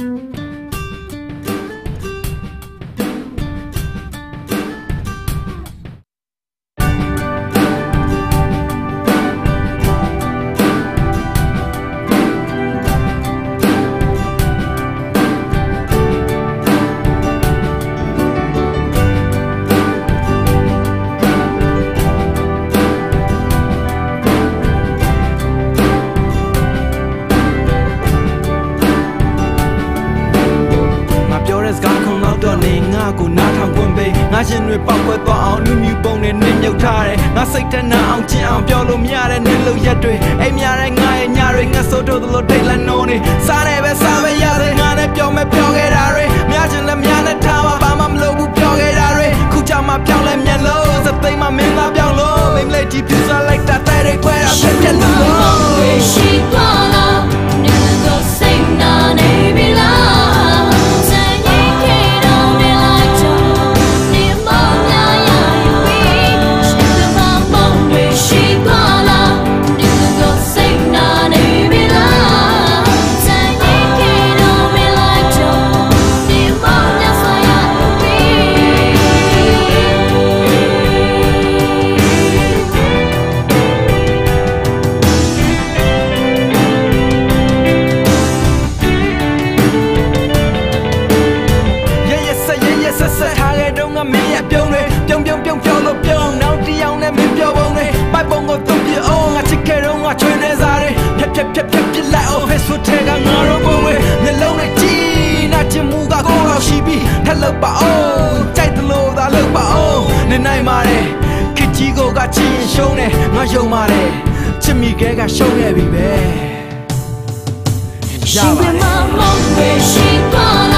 ရှင် တွေပောက်ကွက်သွားအောင်လူမျိုးပုံနဲ့နင်းမြုပ်ထားတယ်ငါစိတ်ထနာအောင်ကျင်အောင်ပြောလို့မရတဲ့နင်းလို့ရက်တွေအိမ်များတဲ့ငါရဲ့ညတွေငါစိုးထိုးသလိုတိတ်လ ကြီးကိုကချင်ရှုံးတယ်ငါယုံပါတယ်ချစ်မိခဲကရှုံးခဲ့ပြီပဲရပါတယ်